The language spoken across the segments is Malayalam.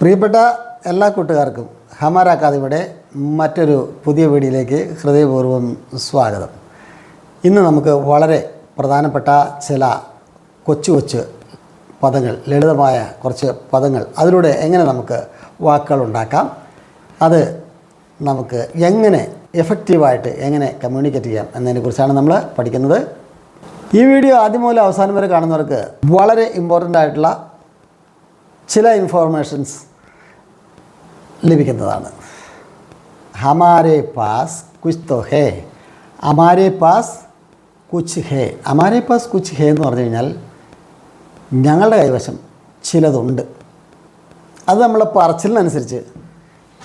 പ്രിയപ്പെട്ട എല്ലാ കൂട്ടുകാർക്കും ഹമാര അക്കാദമിയുടെ മറ്റൊരു പുതിയ വീഡിയോയിലേക്ക് ഹൃദയപൂർവം സ്വാഗതം. ഇന്ന് നമുക്ക് വളരെ പ്രധാനപ്പെട്ട ചില കൊച്ചു കൊച്ചു പദങ്ങൾ ലളിതമായ കുറച്ച് പദങ്ങൾ അതിലൂടെ എങ്ങനെ നമുക്ക് വാക്കുകൾ ഉണ്ടാക്കാം അത് നമുക്ക് എങ്ങനെ എഫക്റ്റീവായിട്ട് എങ്ങനെ കമ്മ്യൂണിക്കേറ്റ് ചെയ്യാം എന്നതിനെക്കുറിച്ചാണ് നമ്മൾ പഠിക്കുന്നത്. ഈ വീഡിയോ ആദ്യം മുതൽ അവസാനം വരെ കാണുന്നവർക്ക് വളരെ ഇമ്പോർട്ടന്റ് ആയിട്ടുള്ള ചില ഇൻഫോർമേഷൻസ് ലഭിക്കുന്നതാണ്. ഹമാരെ പാസ് കുച്ച് തോ ഹേ. അമാരെ പാസ് കുച്ച് ഹേ. അമാരെ പാസ് കുച്ച് ഹേ എന്ന് പറഞ്ഞു കഴിഞ്ഞാൽ ഞങ്ങളുടെ കൈവശം ചിലതുണ്ട്. അത് നമ്മളെ പറച്ചിലിനനുസരിച്ച്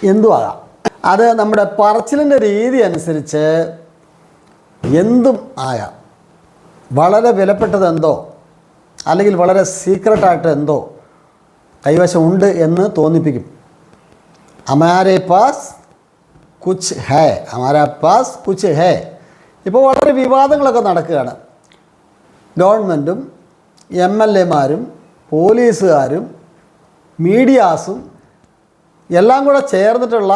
എന്തും ആകാം അത് നമ്മുടെ പറച്ചിലിന്റെ രീതി അനുസരിച്ച് എന്തും ആകാം. വളരെ വിലപ്പെട്ടത് എന്തോ അല്ലെങ്കിൽ വളരെ സീക്രട്ടായിട്ട് എന്തോ കൈവശമുണ്ട് എന്ന് തോന്നിപ്പിക്കും. അമാരെ പാസ് കുച്ച് ഹേ അമാരാ പാസ് കുച്ച് ഹേ ഇപ്പോൾ വളരെ വിവാദങ്ങളൊക്കെ നടക്കുകയാണ്. ഗവൺമെന്റും എം എൽ എമാരും പോലീസുകാരും മീഡിയാസും എല്ലാം കൂടെ ചേർന്നിട്ടുള്ള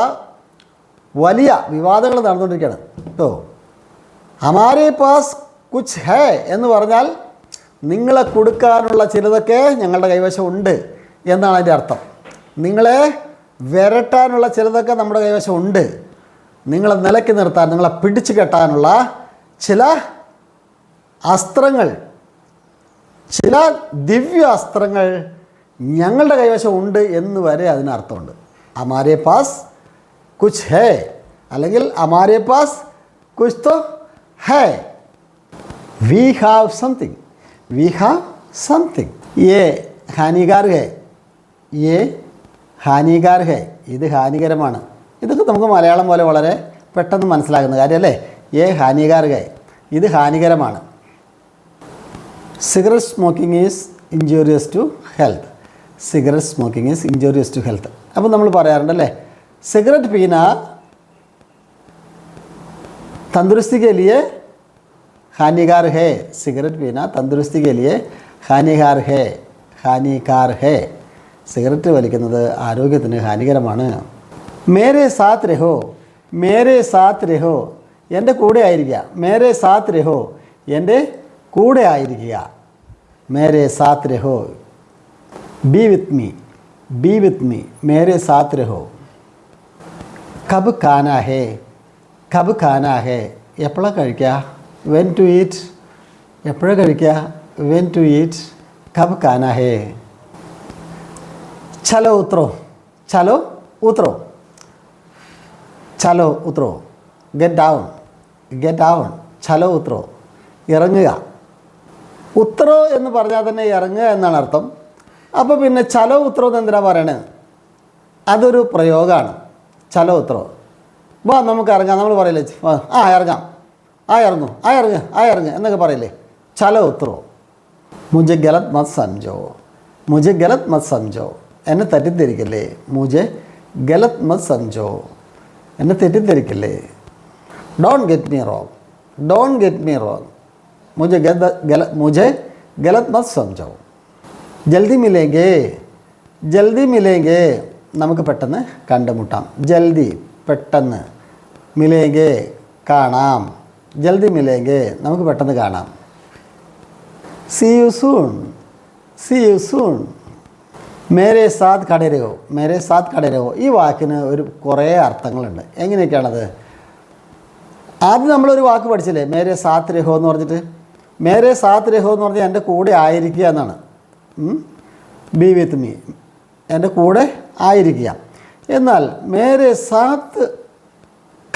വലിയ വിവാദങ്ങൾ നടന്നുകൊണ്ടിരിക്കുകയാണ്. കേട്ടോ ഹമാരെ പാസ് കുച്ച് ഹേ എന്ന് പറഞ്ഞാൽ നിങ്ങളെ കൊടുക്കാനുള്ള ചിലതൊക്കെ ഞങ്ങളുടെ കൈവശം ഉണ്ട് എന്നാണ് അതിന്റെ അർത്ഥം. നിങ്ങളെ വിരട്ടാനുള്ള ചിലതൊക്കെ നമ്മുടെ കൈവശം ഉണ്ട് നിങ്ങളെ നിലയ്ക്ക് നിർത്താൻ നിങ്ങളെ പിടിച്ചു കെട്ടാനുള്ള ചില അസ്ത്രങ്ങൾ ചില ദിവ്യ അസ്ത്രങ്ങൾ ഞങ്ങളുടെ കൈവശം ഉണ്ട് എന്ന് വരെ അതിനർത്ഥമുണ്ട് അമാരെ പാസ് കുച്ച് ഹേ അല്ലെങ്കിൽ അമാരെ പാസ് കുച്ച് തോ ഹേ we have something we have something ये ഹാനികാർ ഹേ ये ഹാനികാർഹേ ഇത് ഹാനികരമാണ്. ഇതൊക്കെ നമുക്ക് മലയാളം പോലെ വളരെ പെട്ടെന്ന് മനസ്സിലാകുന്ന കാര്യമല്ലേ? ഏ ഹാനികാർഹേ ഇത് ഹാനികരമാണ്. Cigarette smoking is injurious to health cigarette smoking is injurious to health അപ്പം നമ്മൾ പറയാറുണ്ട് അല്ലേ സിഗരറ്റ് പീന തന്ദുരുസ്തി കെ ഹാനികാർ ഹേ സിഗരറ്റ് പീന തന്ദുരുസ്തി കെ ലിയേ ഹാനികാർ ഹേ ഹാനികാർ ഹേ സിഗരറ്റ് വലിക്കുന്നത് ആരോഗ്യത്തിന് ഹാനികരമാണ്. മേരെ സാത്ത് രഹോ മേരെ സാത്ത് രഹോ എന്റെ കൂടെ ആയിരിക്കുക. മേരെ സാത്ത് രഹോ എന്റെ കൂടെ ആയിരിക്കുക. മേരെ സാത്ത് രഹോ be with me be with me മേരെ സാത്ത് രഹോ. കബ് ഖാനാ ഹേ കബ് ഖാനാ ഹേ എപ്പോഴാണ് കഴിക്കുക വെൻ ടു ഈറ്റ് എപ്പോഴാണ് കഴിക്കുക വെൻ ടു ഈറ്റ് കബ് ഖാനാ ഹേ. ചലോ ഉത്രോ. ചലോ ഉത്രോ. ചലോ ഉത്രോ. ഗെറ്റ് ഡൗൺ ഗെറ്റ് ഡൗൺ ചലോ ഉത്രോ. ഇറങ്ങുക. ഉത്രോ എന്ന് പറഞ്ഞാൽ തന്നെ ഇറങ്ങുക എന്നാണ് അർത്ഥം. അപ്പോൾ പിന്നെ ചലോ ഉത്രോ എന്ന് എന്തിനാണ് പറയണത് അതൊരു പ്രയോഗമാണ്. ചലോ ഉത്രോ. വാ നമുക്ക് ഇറങ്ങാം. നമ്മൾ പറയില്ലേ? "ആ, ഇറങ്ങാം. ആ ഇറങ്ങും. ആ ഇറങ്ങ്. ആ ഇറങ്ങ്. എന്നൊക്കെ പറയില്ലേ? ചലോ ഉത്രോ. മുജെ ഗലത് മത് സംജോ. മുജെ ഗലത് മത് സംജോ. എന്നെ തെറ്റിദ്ധരിക്കല്ലേ? മുജെ ഗലത് മത് സംജോ എന്നെ തെറ്റിദ്ധരിക്കല്ലേ? Don't get me wrong don't get me wrong മുജെ ഗല ഗല മുജെ ഗലത് മത് സംജോ ജൽദി മിലേങ്കേ ജൽദി മിലേങ്കേ നമുക്ക് പെട്ടെന്ന് കണ്ടുമുട്ടാം. ജൽദി പെട്ടെന്ന് മിലേങ്കേ കാണാം. ജൽദി മിലേങ്കേ നമുക്ക് പെട്ടെന്ന് കാണാം. See you soon see you soon മേരെ സാത്ത് കടരയോ മേരെ സാത്ത് കടരയോ ഈ വാക്കിന് ഒരു കുറേ അർത്ഥങ്ങളുണ്ട്. എങ്ങനെയൊക്കെയാണത്? ആദ്യം നമ്മളൊരു വാക്ക് പഠിച്ചില്ലേ? മേരെ സാത്ത് രഹോ എന്ന് പറഞ്ഞിട്ട്? മേരെ സാത്ത് രഹോ എന്ന് പറഞ്ഞാൽ എന്റെ കൂടെ ആയിരിക്കുക എന്നാണ്. ബി വിത്ത് മീ എന്റെ കൂടെ ആയിരിക്കുക. എന്നാൽ മേരെ സാത്ത്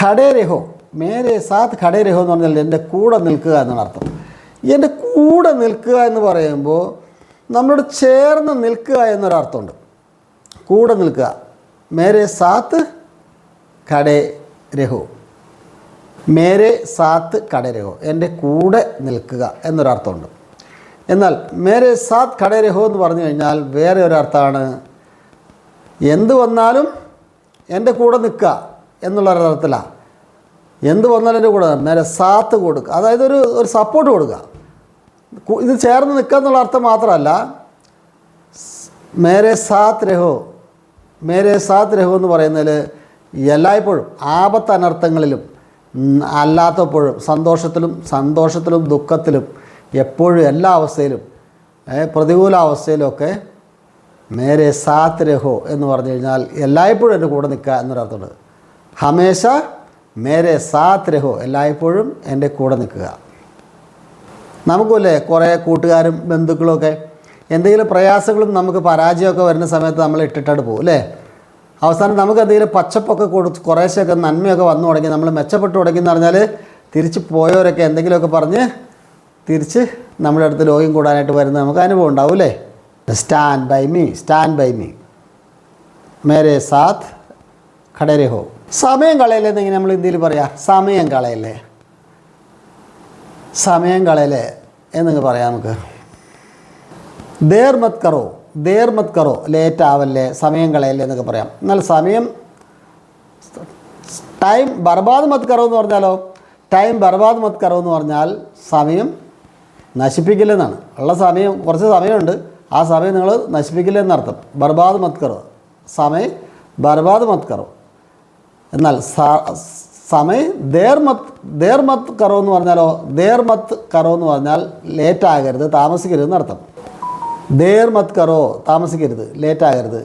ഖടേ രഹോ മേരെ സാത്ത് ഖടേ രഹോ എന്ന് പറഞ്ഞാൽ എന്റെ കൂടെ നിൽക്കുക എന്നാണ് അർത്ഥം. എന്റെ കൂടെ നിൽക്കുക എന്ന് പറയുമ്പോൾ നമ്മളോട് ചേർന്ന് നിൽക്കുക എന്നൊരർത്ഥമുണ്ട്. കൂടെ നിൽക്കുക. മേരെ സാത്ത് കടേ രഹോ. മേരെ സാത്ത് കടരഹോ എന്റെ കൂടെ നിൽക്കുക എന്നൊരർത്ഥമുണ്ട്. എന്നാൽ മേരെ സാത്ത് കടരഹോ എന്ന് പറഞ്ഞു കഴിഞ്ഞാൽ വേറെ ഒരർത്ഥമാണ്. എന്ത് വന്നാലും എന്റെ കൂടെ നിൽക്കുക എന്നുള്ളൊരർത്ഥത്തിലാണ് എന്ത് വന്നാലും എന്റെ കൂടെ മേരെ സാത്ത് കൊടുക്കുക. അതായത് ഒരു ഒരു സപ്പോർട്ട് കൊടുക്കുക. ഇത് ചേർന്ന് നിൽക്കുക എന്നുള്ള അർത്ഥം മാത്രമല്ല. മേരെ സാത്ത് രഹോ. മേരെ സാത്ത് രഹോ എന്ന് പറയുന്നതിൽ എല്ലായ്പ്പോഴും ആപത്ത് അനർത്ഥങ്ങളിലും അല്ലാത്തപ്പോഴും സന്തോഷത്തിലും സന്തോഷത്തിലും ദുഃഖത്തിലും എപ്പോഴും എല്ലാ അവസ്ഥയിലും പ്രതികൂലാവസ്ഥയിലുമൊക്കെ മേരെ സാത്ത് രഹോ എന്ന് പറഞ്ഞു കഴിഞ്ഞാൽ എല്ലായ്പ്പോഴും എന്റെ കൂടെ നിൽക്കുക എന്നൊരർത്ഥമുണ്ട് ഹമേശ മേരെ സാത്ത് രഹോ. എല്ലായ്പ്പോഴും എന്റെ കൂടെ നിൽക്കുക. നമുക്കുമല്ലേ കുറേ കൂട്ടുകാരും ബന്ധുക്കളുമൊക്കെ എന്തെങ്കിലും പ്രയാസങ്ങളും നമുക്ക് പരാജയമൊക്കെ വരുന്ന സമയത്ത് നമ്മൾ ഇട്ടിട്ടാണ് പോകും അല്ലേ? അവസാനം നമുക്ക് എന്തെങ്കിലും പച്ചപ്പൊക്കെ കൊടുത്ത് കുറേശ്ശെയൊക്കെ നന്മയൊക്കെ വന്നു തുടങ്ങി നമ്മൾ മെച്ചപ്പെട്ടു തുടങ്ങി എന്ന് പറഞ്ഞാൽ തിരിച്ച് പോയവരൊക്കെ എന്തെങ്കിലുമൊക്കെ പറഞ്ഞ് തിരിച്ച് നമ്മുടെ അടുത്ത് ലോകം കൂടാനായിട്ട് വരുന്ന നമുക്ക് അനുഭവം ഉണ്ടാവും അല്ലേ? Stand by me stand by me മേരെ സാത്ത് ഖടരെ ഹോ. സമയം കളയല്ലേ എന്നിങ്ങനെ നമ്മൾ ഇന്ത്യയിൽ പറയാം? സമയം കളയല്ലേ? സമയം കളയല്ലേ? എന്നങ്ങ് പറയാം നമുക്ക്. ദേർ മത് കറോ ദേർ മത് കറോ ലേറ്റ് ആവല്ലേ സമയം കളയല്ലേ എന്നൊക്കെ പറയാം. എന്നാൽ സമയം ടൈം ബർബാദ് മത് കറോ എന്ന് പറഞ്ഞാലോ ടൈം ബർബാദ് മത് കറോ എന്ന് പറഞ്ഞാൽ സമയം നശിപ്പിക്കില്ലെന്നാണ്. ഉള്ള സമയം കുറച്ച് സമയമുണ്ട്. ആ സമയം നിങ്ങൾ നശിപ്പിക്കില്ലെന്നർത്ഥം ബർബാദ് മത് കറോ സമയം ബർബാദ് മത് കറോ എന്നാൽ സമയ ദേർമത്ത് ദേർമത്ത് ദേർ മത്ത് കറോ എന്ന് പറഞ്ഞാലോ ദേർമത്ത് കറോ എന്ന് പറഞ്ഞാൽ ലേറ്റാകരുത് താമസിക്കരുത് എന്നർത്ഥം ദേർ മത്ത് കറോ താമസിക്കരുത് ലേറ്റാകരുത്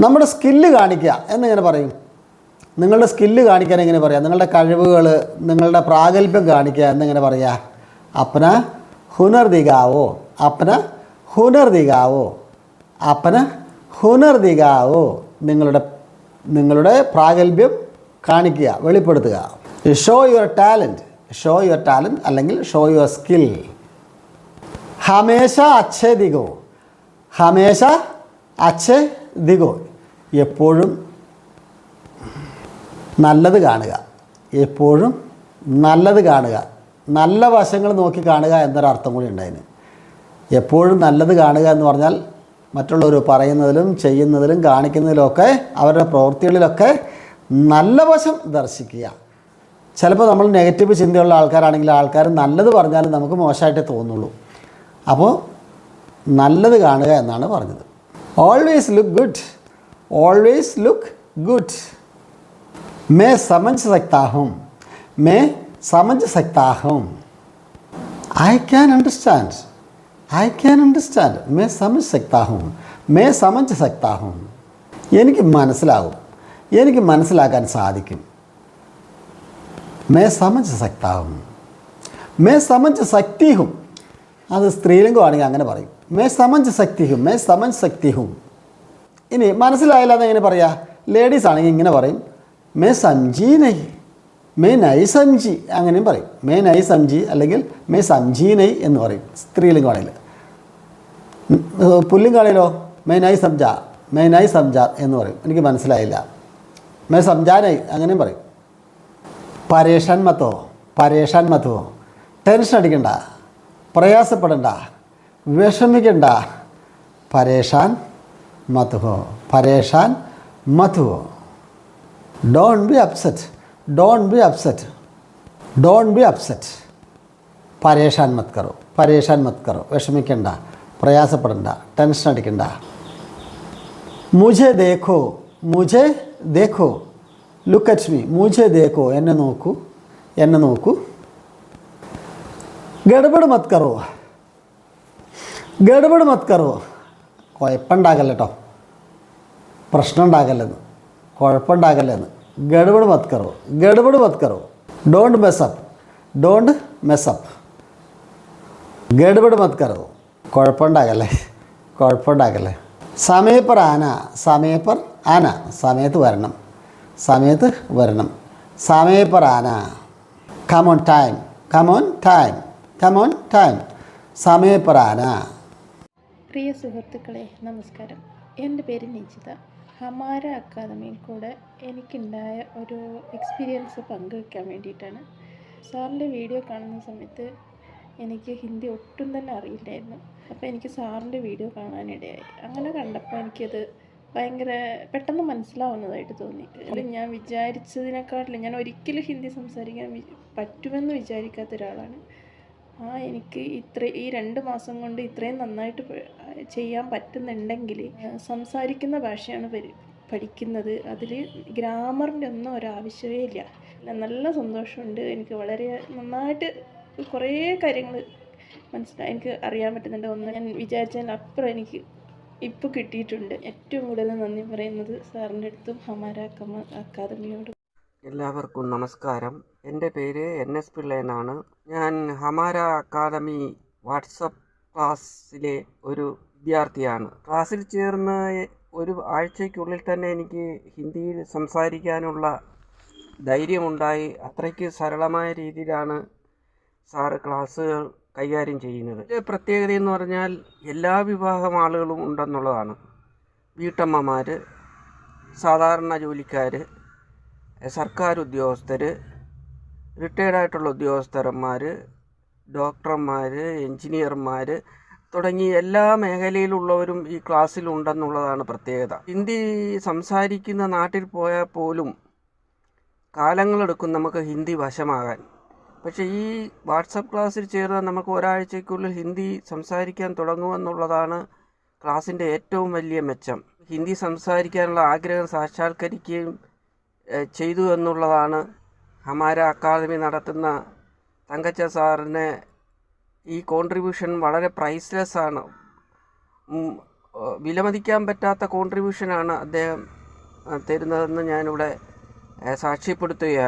നമ്മുടെ സ്കില്ല് കാണിക്കുക എന്നിങ്ങനെ പറയും. നിങ്ങളുടെ സ്കില്ല് കാണിക്കാൻ എങ്ങനെ പറയാം? നിങ്ങളുടെ കഴിവുകൾ നിങ്ങളുടെ പ്രാഗൽഭ്യം കാണിക്കുക എന്നിങ്ങനെ പറയുക അപ്പന ഹുനർ ദിഗാവോ അപ്പന ഹുനർ ദിഗാവോ അപ്പന ഹുനർ ദിഗാവോ നിങ്ങളുടെ നിങ്ങളുടെ പ്രാഗൽഭ്യം കാണിക്കുക വെളിപ്പെടുത്തുക. Show your talent show your talent അല്ലെങ്കിൽ ഷോ യുവർ സ്കിൽ ഹമേശ അച്ഛേ ദിഗോ. ഹമേശ അച്ഛേ ദിഗോ. എപ്പോഴും നല്ലത് കാണുക. എപ്പോഴും നല്ലത് കാണുക. നല്ല വശങ്ങൾ നോക്കി കാണുക എന്നൊരർത്ഥം കൂടി ഉണ്ടായിന് എപ്പോഴും നല്ലത് കാണുക എന്ന് പറഞ്ഞാൽ മറ്റുള്ളവർ പറയുന്നതിലും ചെയ്യുന്നതിലും കാണിക്കുന്നതിലുമൊക്കെ അവരുടെ പ്രവൃത്തികളിലൊക്കെ നല്ല വശം ദർശിക്കുക. ചിലപ്പോൾ നമ്മൾ നെഗറ്റീവ് ചിന്തയുള്ള ആൾക്കാരാണെങ്കിൽ ആൾക്കാർ നല്ലത് പറഞ്ഞാലും നമുക്ക് മോശമായിട്ടേ തോന്നുള്ളൂ. അപ്പോൾ നല്ലത് കാണുക എന്നാണ് പറഞ്ഞത്. Always look good always look good may സമഞ്ച് സക്താഹും. മേ സമഞ്ച് സക്താഹും. I can understand I can understand may സമഞ്ച് സക്താഹും. മേ സമഞ്ച് സക്താഹും. എനിക്ക് മനസ്സിലാകും എനിക്ക് മനസ്സിലാക്കാൻ സാധിക്കും. മേ സമഞ്ച് സക്താവും മേ സമഞ്ച് സക്തിഹും അത് സ്ത്രീലിംഗമാണെങ്കിൽ അങ്ങനെ പറയും. മേ സമഞ്ച് സക്തിഹും മേ സമഞ്ച് സക്തിഹും ഇനി മനസ്സിലായില്ല എങ്ങനെ പറയാ? ലേഡീസ് ആണെങ്കിൽ ഇങ്ങനെ പറയും. മേ സംജി നൈ മേ നൈ സംജി അങ്ങനെയും പറയും. മേ നൈ സംജി അല്ലെങ്കിൽ മേ സംജി നൈ എന്ന് പറയും സ്ത്രീലിംഗമാണെങ്കിൽ പുല്ലിംഗാണെങ്കിലോ മേ നൈ സംജ മേ നൈ സംജ എന്ന് പറയും. എനിക്ക് മനസ്സിലായില്ല. മേ സംജാനായി അങ്ങനെയും പറയും പരേഷൻ മത്തോ പരേഷൻ മത്തോ ടെൻഷൻ അടിക്കണ്ട പ്രയാസപ്പെടണ്ട വിഷമിക്കണ്ട പരേഷാൻ മത്തുഹോ പരേഷാൻ മത്തുഹോ don't be upset don't be upset don't be upset പരേഷാൻ മത് കറോ പരേഷാൻ മത് കറോ വിഷമിക്കണ്ട പ്രയാസപ്പെടണ്ട ടെൻഷൻ അടിക്കണ്ട മുജേ ദേഖോ മുജെ ദേഖോ ലുക്ക് അറ്റ് മീ മുജെ ദേഖോ എന്നെ നോക്കൂ എന്നെ നോക്കൂ ഗഡബഡ് മത് കറോ ഗഡബഡ് മത് കറോ കുഴപ്പമുണ്ടാകല്ല കേട്ടോ പ്രശ്നം ഉണ്ടാകല്ലെന്ന് കുഴപ്പമുണ്ടാകല്ലെന്ന് ഗഡബഡ് മത് കറോ ഗഡബഡ് മത് കറോ don't mess up don't mess up ഗഡബഡ് മത് കറോ കുഴപ്പമുണ്ടാകല്ലേ കുഴപ്പമുണ്ടാകല്ലേ സമയപ്പർ ആന സമയപ്പർ ആന സമയത്ത് വരണം. സമയത്ത് വരണം. സമയപ്പർ ആന. Come on time come on time come on time സമയപ്പർ ആന. പ്രിയ സുഹൃത്തുക്കളെ നമസ്കാരം. എന്റെ പേര് നിജിത. ഹമാര അക്കാദമിയിൽ കൂടെ എനിക്കുണ്ടായ ഒരു എക്സ്പീരിയൻസ് പങ്കുവെക്കാൻ വേണ്ടിയിട്ടാണ്. സാറിന്റെ വീഡിയോ കാണുന്ന സമയത്ത് എനിക്ക് ഹിന്ദി ഒട്ടും തന്നെ അറിയില്ലായിരുന്നു. അപ്പോൾ എനിക്ക് സാറിന്റെ വീഡിയോ കാണാനിടയായി. അങ്ങനെ കണ്ടപ്പോൾ എനിക്കത് ഭയങ്കര പെട്ടെന്ന് മനസ്സിലാവുന്നതായിട്ട് തോന്നി. ഞാൻ വിചാരിച്ചതിനെക്കാട്ടിലും ഞാൻ ഒരിക്കലും ഹിന്ദി സംസാരിക്കാൻ പറ്റുമെന്ന് വിചാരിക്കാത്ത ഒരാളാണ്. ആ എനിക്ക് ഇത്ര ഈ രണ്ട് മാസം കൊണ്ട് ഇത്രയും നന്നായിട്ട് ചെയ്യാൻ പറ്റുന്നുണ്ടെങ്കിൽ സംസാരിക്കുന്ന ഭാഷയാണ് പഠിക്കുന്നത്. അതിൽ ഗ്രാമറിന്റെ ഒന്നും ഒരാവശ്യമേ ഇല്ല. നല്ല സന്തോഷമുണ്ട്. എനിക്ക് വളരെ നന്നായിട്ട് കുറേ കാര്യങ്ങൾ മനസ്സിലായി എനിക്ക് അറിയാൻ പറ്റുന്നുണ്ട്. ഒന്ന് ഞാൻ വിചാരിച്ചതിനപ്പുറം എനിക്ക് ഇപ്പോൾ കിട്ടിയിട്ടുണ്ട്. ഏറ്റവും കൂടുതൽ നന്ദി പറയുന്നത് സാറിന്റെ അടുത്തും ഹമാര അക്കാദമിയോട്. എല്ലാവർക്കും നമസ്കാരം. എന്റെ പേര് എൻ എസ് പിള്ള എന്നാണ്. ഞാൻ ഹമാര അക്കാദമി വാട്സപ്പ് ക്ലാസ്സിലെ ഒരു വിദ്യാർത്ഥിയാണ്. ക്ലാസ്സിൽ ചേർന്ന് ഒരു ആഴ്ചയ്ക്കുള്ളിൽ തന്നെ എനിക്ക് ഹിന്ദിയിൽ സംസാരിക്കാനുള്ള ധൈര്യമുണ്ടായി. അത്രയ്ക്ക് സരളമായ രീതിയിലാണ് സാറ് ക്ലാസ്സുകൾ കൈകാര്യം ചെയ്യുന്നത്. ഇതിന്റെ പ്രത്യേകത എന്ന് പറഞ്ഞാൽ എല്ലാ വിഭാഗം ആളുകളും ഉണ്ടെന്നുള്ളതാണ്. വീട്ടമ്മമാർ സാധാരണ ജോലിക്കാർ സർക്കാർ ഉദ്യോഗസ്ഥർ റിട്ടയർഡായിട്ടുള്ള ഉദ്യോഗസ്ഥന്മാർ ഡോക്ടർമാർ എൻജിനീയർമാർ തുടങ്ങി എല്ലാ മേഖലയിലുള്ളവരും ഈ ക്ലാസ്സിലുണ്ടെന്നുള്ളതാണ് പ്രത്യേകത. ഹിന്ദി സംസാരിക്കുന്ന നാട്ടിൽ പോയാൽ പോലും കാലങ്ങളെടുക്കും നമുക്ക് ഹിന്ദി വശമാകാൻ. പക്ഷേ ഈ വാട്സപ്പ് ക്ലാസ്സിൽ ചേർന്ന് നമുക്ക് ഒരാഴ്ചയ്ക്കുള്ളിൽ ഹിന്ദി സംസാരിക്കാൻ തുടങ്ങുമെന്നുള്ളതാണ് ക്ലാസ്സിന്റെ ഏറ്റവും വലിയ മെച്ചം. ഹിന്ദി സംസാരിക്കാനുള്ള ആഗ്രഹം സാക്ഷാത്കരിക്കുകയും ചെയ്തു എന്നുള്ളതാണ് ഹമാര അക്കാദമി നടത്തുന്ന തങ്കച്ച സാറിന് ഈ കോൺട്രിബ്യൂഷൻ വളരെ പ്രൈസ്ലെസ് ആണ് വിലമതിക്കാൻ പറ്റാത്ത കോൺട്രിബ്യൂഷനാണ് അദ്ദേഹം തരുന്നതെന്ന് ഞാനിവിടെ സാക്ഷ്യപ്പെടുത്തുകയാണ്.